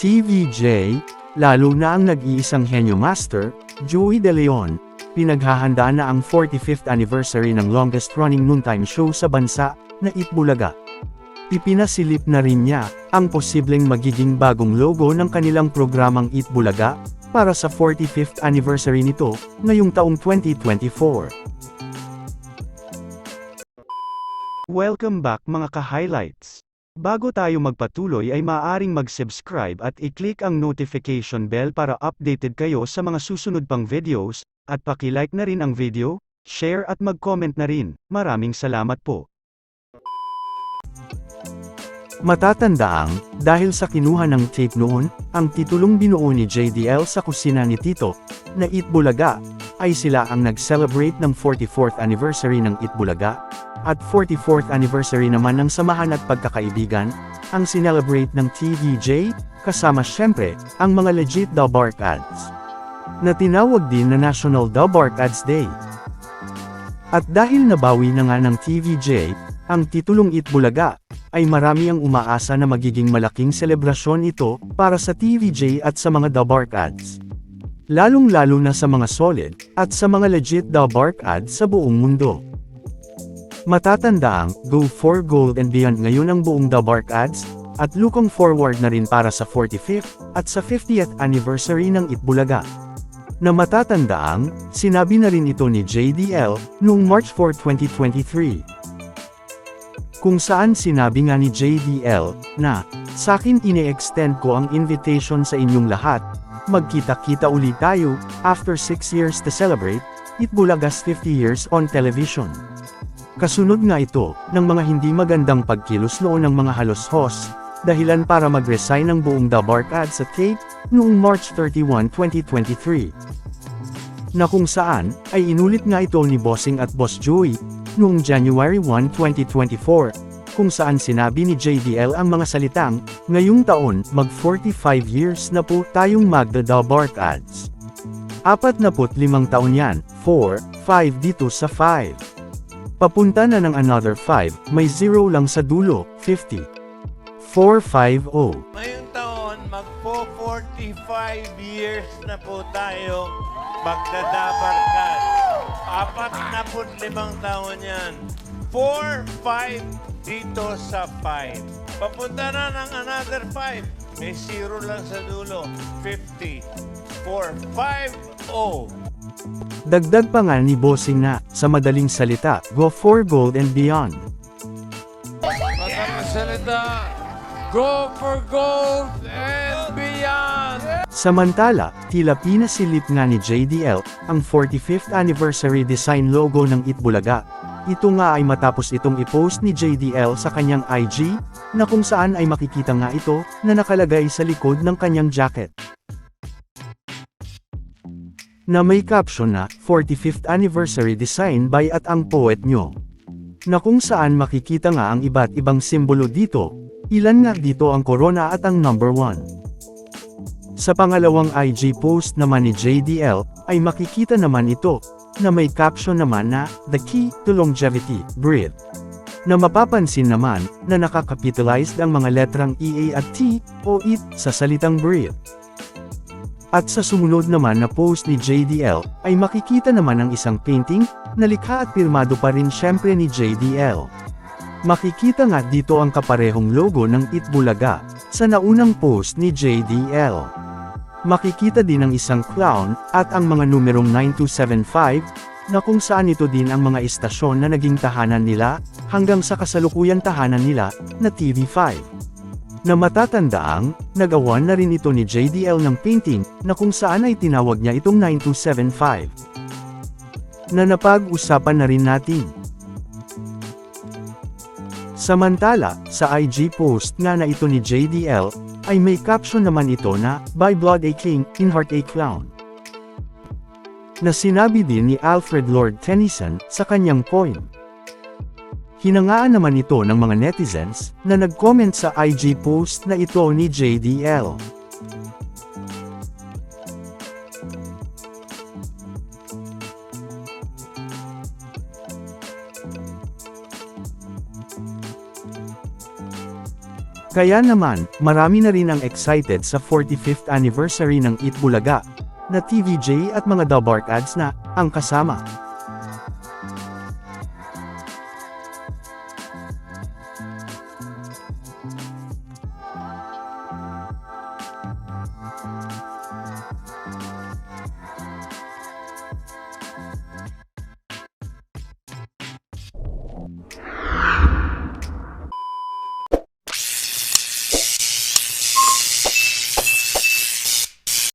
TVJ, lalo na ang nag-iisang henyo master, Joey De Leon, pinaghahandaan na ang 45th anniversary ng longest running noontime show sa bansa, na Itbulaga. Ipinasilip na rin niya, ang posibleng magiging bagong logo ng kanilang programang Itbulaga, para sa 45th anniversary nito, ngayong taong 2024. Welcome back mga ka-highlights. Bago tayo magpatuloy ay maaaring mag-subscribe at i-click ang notification bell para updated kayo sa mga susunod pang videos, at paki-like na rin ang video, share at mag-comment na rin. Maraming salamat po. Matatandaang, dahil sa kinuha ng tape noon, ang titulong binuo ni JDL sa kusina ni Tito, na Itbulaga, ay sila ang nag-celebrate ng 44th anniversary ng Itbulaga, at 44th anniversary naman ng Samahan at Pagkakaibigan, ang sinelebrate ng TVJ, kasama syempre, ang mga legit Dabark ads. Na tinawag din na National Dabark Ads Day. At dahil nabawi na nga ng TVJ, ang titulong Itbulaga, ay marami ang umaasa na magiging malaking selebrasyon ito, para sa TVJ at sa mga Dabark ads. Lalong-lalo na sa mga solid, at sa mga legit Dabark ads sa buong mundo. Matatandaang, Go for Gold and Beyond ngayon ang buong Dabark ads, at looking forward na rin para sa 45th, at sa 50th anniversary ng Itbulaga. Na matatandaang, sinabi na rin ito ni JDL, noong March 4, 2023 kung saan sinabi nga ni JDL, na, sa akin ine-extend ko ang invitation sa inyong lahat, magkita-kita uli tayo, after 6 years to celebrate, Itbulaga's 50 years on television. Kasunod nga ito, ng mga hindi magandang pagkilos noon ng mga halos host, dahilan para mag-resign ng buong The Bark Ad sa tape, noong March 31, 2023. Na kung saan, ay inulit nga ito ni Bossing at Boss Joey, noong January 1, 2024, kung saan sinabi ni JDL ang mga salitang, ngayong taon, mag 45 years na po tayong magda the Bark Ads. 45 taon yan, 4, 5 dito sa 5. Papunta na ng another 5, may 0 lang sa dulo, 50. 450. Ngayong taon, magpo 45 years na po tayo magdadabarkan. Apat na limang taon yan. 4, 5 dito sa 5. Papunta na ng another 5. May zero lang sa dulo. 50. 4, 5, 0. Dagdag pa nga ni Bossing na, sa madaling salita, go for gold and beyond. Madaling salita, go for gold and beyond! Samantala, tila pinasilip nga ni JDL, ang 45th anniversary design logo ng Itbulaga. Ito nga ay matapos itong i-post ni JDL sa kanyang IG, na kung saan ay makikita nga ito, na nakalagay sa likod ng kanyang jacket. Na may caption na, 45th anniversary design by at ang poet nyo. Na kung saan makikita nga ang iba't ibang simbolo dito, ilan nga dito ang corona at ang number 1. Sa pangalawang IG post naman ni JDL, ay makikita naman ito, na may caption naman na, The Key to Longevity, Breathe. Na mapapansin naman, na nakakapitalized ang mga letrang EA at T, o IT, sa salitang breathe. At sa sumunod naman na post ni JDL, ay makikita naman ang isang painting, na likha at pirmado pa rin syempre ni JDL. Makikita nga dito ang kaparehong logo ng Itbulaga, sa naunang post ni JDL. Makikita din ang isang clown, at ang mga numerong 9275, na kung saan ito din ang mga istasyon na naging tahanan nila, hanggang sa kasalukuyang tahanan nila, na TV5. Na matatandaang, nagawan na rin ito ni JDL ng painting, na kung saan ay tinawag niya itong 9275. Na napag-usapan na rin natin. Samantala, sa IG post nga na ito ni JDL, ay may caption naman ito na, By Blood a King, in Heart a Clown. Na sinabi din ni Alfred Lord Tennyson, sa kanyang poem. Hinangaan naman ito ng mga netizens, na nag-comment sa IG post na ito ni JDL. Kaya naman, marami na rin ang excited sa 45th anniversary ng Eat Bulaga, na TVJ at mga Dabark ads na, ang kasama.